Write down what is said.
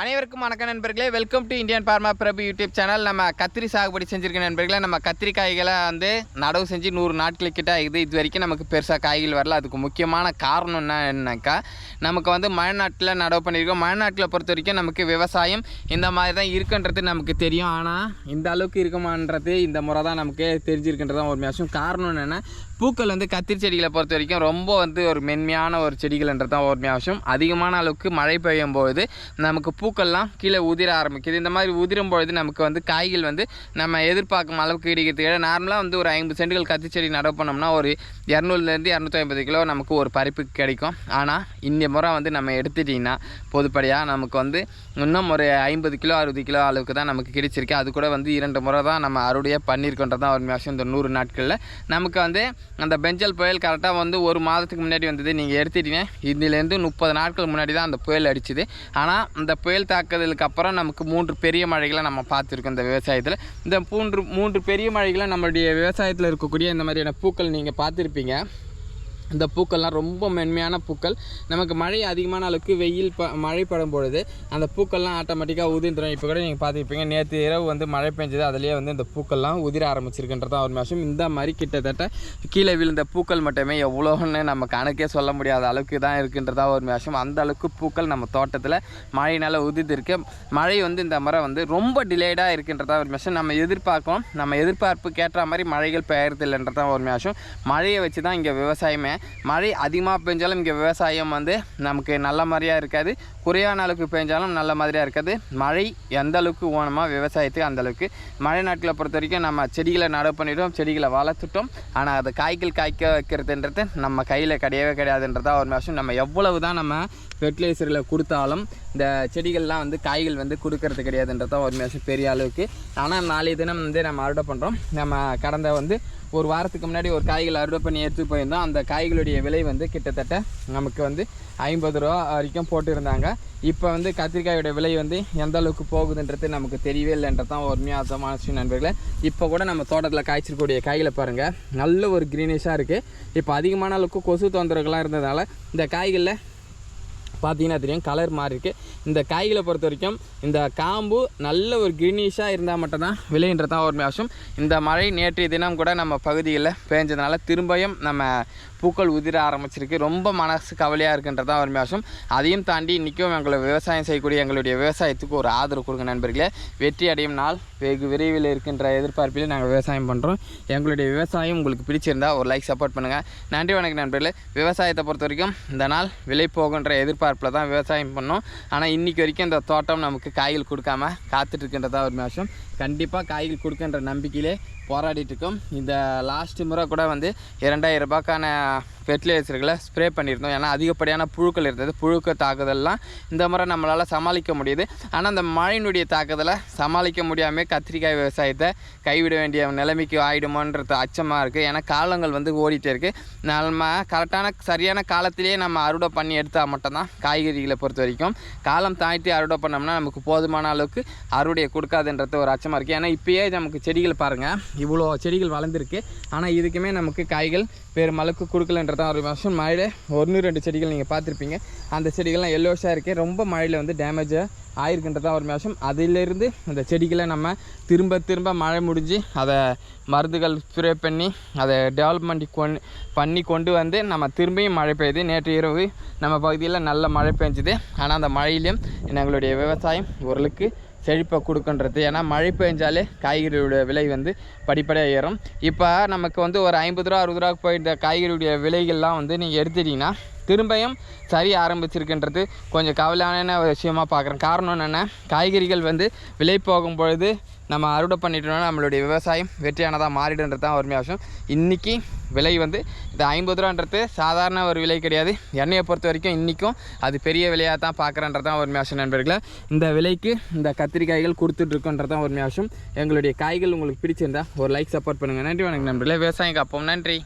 அனைவருக்கும் வணக்கம் நண்பர்களே. Welcome to Indian pharma Prabhu YouTube channel நம்ம கத்திரி சாகுபடி செஞ்சுருக்க நண்பர்களே நம்ம கத்திரிக்காய்களை வந்து நடவு செஞ்சு நூறு நாட்கள் கிட்ட ஆகுது. இது வரைக்கும் நமக்கு பெருசாக காய்கள் வரல. அதுக்கு முக்கியமான காரணம் என்ன என்னக்கா நமக்கு வந்து மழை நாட்டில் நடவு பண்ணியிருக்கோம் மழை நாட்டில் பொறுத்த வரைக்கும் நமக்கு விவசாயம் இந்த மாதிரி தான் இருக்குன்றது நமக்கு தெரியும். ஆனால் இந்த அளவுக்கு இருக்குமான்றது இந்த முறை தான் நமக்கு தெரிஞ்சிருக்குன்றது தான் ஒரு மேஷம் காரணம் என்னென்னா பூக்கள் வந்து கத்திரி செடிகளை பொறுத்த வரைக்கும் ரொம்ப வந்து ஒரு மென்மையான ஒரு செடிகள்ன்றது தான் ஒரு அவசியம். அதிகமான அளவுக்கு மழை பெய்யும் பொழுது நமக்கு பூக்கள்லாம் கீழே உதிர ஆரம்பிக்குது. இந்த மாதிரி உதிரும் பொழுது நமக்கு வந்து காய்கள் வந்து நம்ம எதிர்பார்க்கும் அளவுக்கு கிடைக்கிறதுக்கு நார்மலாக வந்து ஒரு ஐம்பது சென்டுகள் கத்திரி செடி நடவு பண்ணோம்னா ஒரு இரநூறுலேருந்து இரநூத்தி ஐம்பது கிலோ நமக்கு ஒரு பறிப்பு கிடைக்கும். ஆனால் இந்த முறை வந்து நம்ம எடுத்துட்டிங்கன்னா பொதுப்படியாக நமக்கு வந்து இன்னும் ஒரு ஐம்பது கிலோ அறுபது கிலோ அளவுக்கு தான் நமக்கு கிடைச்சிருக்கு. அது கூட வந்து இரண்டு முறை தான் நம்ம அறுவடையாக பண்ணியிருக்கோன்றது தான் ஒரு விஷயம் இந்த நூறு நாட்களில் நமக்கு வந்து அந்த பெஞ்சல் புயல் கரெக்டாக வந்து ஒரு மாதத்துக்கு முன்னாடி வந்தது. நீங்கள் எடுத்துட்டீங்க. இதுலேருந்து முப்பது நாட்கள் முன்னாடி தான் அந்த புயல் அடிச்சுது. ஆனால் அந்த புயல் தாக்குதலுக்கு அப்புறம் நமக்கு மூன்று பெரிய மழைகளை நம்ம பார்த்துருக்கோம் இந்த விவசாயத்தில். இந்த மூன்று மூன்று பெரிய மழைகளை நம்மளுடைய விவசாயத்தில் இருக்கக்கூடிய இந்த மாதிரியான பூக்கள் நீங்கள் பார்த்துருப்பீங்க. இந்த பூக்கள்லாம் ரொம்ப மென்மையான பூக்கள். நமக்கு மழை அதிகமான அளவுக்கு வெயில் ப மழை படும் பொழுது அந்த பூக்கள்லாம் ஆட்டோமேட்டிக்காக உதிர்ந்துடும் இப்போ கூட நீங்கள் பார்த்துருப்பீங்க நேற்று இரவு வந்து மழை பெஞ்சது அதுலேயே வந்து இந்த பூக்கள்லாம் உதிர ஆரம்பிச்சிருக்குன்றதான் ஒரு மாதம் இந்த மாதிரி கிட்டத்தட்ட கீழே விழுந்த பூக்கள் மட்டுமே எவ்வளோன்னு நம்ம கணக்கே சொல்ல முடியாத அளவுக்கு தான் இருக்குன்றதா ஒரு மாதம் அந்த அளவுக்கு பூக்கள் நம்ம தோட்டத்தில் மழையினால் உதிர்ந்துருக்கு. மழை வந்து இந்த முறை வந்து ரொம்ப டிலேடாக இருக்குன்றதா ஒரு விஷயம் நம்ம எதிர்பார்க்கோம் நம்ம எதிர்பார்ப்பு கேட்ட மாதிரி மழைகள் பெயர்தில்லைன்றதான் ஒரு மாதம் மழையை வச்சு தான் இங்கே விவசாயமே மழை அதிகமாக பெஞ்சாலும் இங்கே விவசாயம் வந்து நமக்கு நல்ல மாதிரியாக இருக்காது. குறையான அளவுக்கு பெஞ்சாலும் நல்ல மாதிரியாக இருக்காது. மழை எந்த அளவுக்கு ஓனமாக விவசாயத்துக்கு அந்த அளவுக்கு. மழை நாட்களை பொறுத்த வரைக்கும் நம்ம செடிகளை நடவு பண்ணிவிட்டோம் செடிகளை வளர்த்துட்டோம். ஆனால் அது காய்கள் காய்க்க வைக்கிறதுன்றது நம்ம கையில் கிடையவே கிடையாதுன்றதா ஒரு விஷயம் நம்ம எவ்வளவு தான் நம்ம ஃபெர்டிலைசரில் கொடுத்தாலும் இந்த செடிகள்லாம் வந்து காய்கள் வந்து கொடுக்கறது கிடையாதுன்றதான் ஒரு விஷயம் பெரிய அளவுக்கு. ஆனால் நாளைய தினம் வந்து நம்ம அறுவடை பண்ணுறோம் நம்ம கடந்த வந்து ஒரு வாரத்துக்கு முன்னாடி ஒரு காய்கள் அறுவடை பண்ணி எடுத்து போயிருந்தோம். அந்த காய்களுடைய விலை வந்து கிட்டத்தட்ட நமக்கு வந்து ஐம்பது ரூபா வரைக்கும் போட்டிருந்தாங்க. இப்போ வந்து கத்திரிக்காயோட விலை வந்து எந்த அளவுக்கு போகுதுன்றது நமக்கு தெரியவே இல்லைன்றது தான் ஒரு மியாசமான விஷயம் நண்பர்களே. இப்போ கூட நம்ம தோட்டத்தில் காய்ச்சிருக்கக்கூடிய காய்களை பாருங்கள் நல்ல ஒரு க்ரீனிஷாக இருக்குது இப்போ அதிகமான அளவுக்கு கொசு தொந்தரவுகள்லாம் இருந்ததால் இந்த காய்களில் பார்த்தீங்கன்னா தெரியும் கலர் மாறி இருக்கு. இந்த காய்களை பொறுத்த வரைக்கும் இந்த காம்பு நல்ல ஒரு கிரீனிஷாக இருந்தால் மட்டும்தான் விளையின்றதான் ஒரு விஷயம். இந்த மழை நேற்றைய தினம் கூட நம்ம பகுதிகளில் பேஞ்சதுனால திரும்பியும் நம்ம பூக்கள் உதிர ஆரம்பிச்சிருக்கு. ரொம்ப மனசு கவலையாக இருக்குன்றதான் ஒரு விஷயம் அதையும் தாண்டி இன்றைக்கும் எங்களை விவசாயம் செய்யக்கூடிய எங்களுடைய விவசாயத்துக்கு ஒரு ஆதரவு கொடுங்க நண்பர்களே. வெற்றி அடையும் நாள் வெகு விரைவில் இருக்கின்ற எதிர்பார்ப்பில் நாங்கள் விவசாயம் பண்ணுறோம் எங்களுடைய விவசாயம் உங்களுக்கு பிடிச்சிருந்தால் ஒரு லைக் சப்போர்ட் பண்ணுங்கள் நன்றி வணக்கம் நண்பர்களே. விவசாயத்தை பொறுத்த வரைக்கும் இந்த நாள் விலை போகுன்ற எதிர்பார்ப்பில் தான் விவசாயம் பண்ணோம். ஆனால் இன்றைக்கி வரைக்கும் இந்த தோட்டம் நமக்கு காய்கள் கொடுக்காம காத்துட்ருக்கின்றதா ஒரு விஷயம் கண்டிப்பாக காய்கள் கொடுக்கின்ற நம்பிக்கையிலே போராடிட்டு இருக்கோம். இந்த லாஸ்ட் முறை கூட வந்து இரண்டாயிரம் ரூபாய்க்கான ஃபெர்டிலைசர்களை ஸ்ப்ரே பண்ணியிருந்தோம். ஏன்னா அதிகப்படியான புழுக்கள் இருந்தது. புழுக்க தாக்குதல்லாம் இந்த முறை நம்மளால் சமாளிக்க முடியுது. ஆனால் அந்த மழையினுடைய தாக்குதலை சமாளிக்க முடியாமல் கத்திரிக்காய் விவசாயத்தை கைவிட வேண்டிய நிலைமைக்கு ஆகிடுமோன்றது அச்சமாக இருக்குது ஏன்னா காலங்கள் வந்து ஓடிட்டே இருக்குது நம்ம கரெக்டான சரியான காலத்திலேயே நம்ம அறுவடை பண்ணி எடுத்தால் மட்டும்தான் காய்கறிகளை பொறுத்த வரைக்கும் காலம் தாண்டி அறுவடை பண்ணோம்னா நமக்கு போதுமான அளவுக்கு அறுவடையை கொடுக்காதுன்றது ஒரு அச்சமாக இருக்குது ஏன்னா இப்போயே நமக்கு செடிகள் பாருங்கள் இவ்வளோ செடிகள் வளர்ந்துருக்கு. ஆனால் இதுக்குமே நமக்கு காய்கள் பெருமளவுக்கு கொடுக்கலன்றதான் ஒரு வருஷம் மழையில் ஒன்று ரெண்டு செடிகள் நீங்கள் பார்த்துருப்பீங்க. அந்த செடிகள்லாம் எல்லோஷாக இருக்குது ரொம்ப மழையில் வந்து டேமேஜாக ஆயிருக்குன்றதான் ஒரு விஷயம் அதிலிருந்து அந்த செடிகளை நம்ம திரும்ப திரும்ப மழை முடிஞ்சு அதை மருந்துகள் ஸ்ப்ரே பண்ணி அதை டெவலப்மெண்ட் கொண்டு பண்ணி கொண்டு வந்து நம்ம திரும்பியும் மழை பெய்யுது. நேற்று இரவு நம்ம பகுதியில் நல்ல மழை பெஞ்சுது. ஆனால் அந்த மழையிலையும் எங்களுடைய விவசாயம் ஓரளவுக்கு செழிப்பை கொடுக்குன்றது. ஏன்னா மழை பெஞ்சாலே காய்கறியோட விலை வந்து படிப்படியாக ஏறும். இப்போ நமக்கு வந்து ஒரு ஐம்பது ரூபா அறுபது ரூபா போயிருந்த காய்கறியுடைய விலைகள்லாம் வந்து நீங்கள் எடுத்துட்டிங்கன்னா திரும்பியும் சரி ஆரம்பிச்சிருக்குன்றது. கொஞ்சம் கவலையான விஷயமா பார்க்குறேன். காரணம் என்னென்னா காய்கறிகள் வந்து விலை போகும் பொழுது நம்ம அறுவடை பண்ணிட்டோம்னா நம்மளுடைய விவசாயம் வெற்றியானதாக மாறிடுன்றது தான் ஒருமையாக விஷயம் இன்றைக்கி விலை வந்து இது ஐம்பது ரூபான்றது சாதாரண ஒரு விலை கிடையாது. எண்ணெயை பொறுத்த வரைக்கும் இன்றைக்கும் அது பெரிய விலையாக தான் பார்க்குறன்றது தான் ஒருமையாக விஷயம் நண்பர்களே. இந்த விலைக்கு இந்த கத்திரிக்காய்கள் கொடுத்துட்ருக்கோன்றது தான் ஒருமையாக விஷயம் எங்களுடைய காய்கள் உங்களுக்கு பிடிச்சிருந்தால் ஒரு லைக் சப்போர்ட் பண்ணுங்கள் நன்றி வணக்கம் நண்பர்களே. விவசாயம் காப்போம். நன்றி.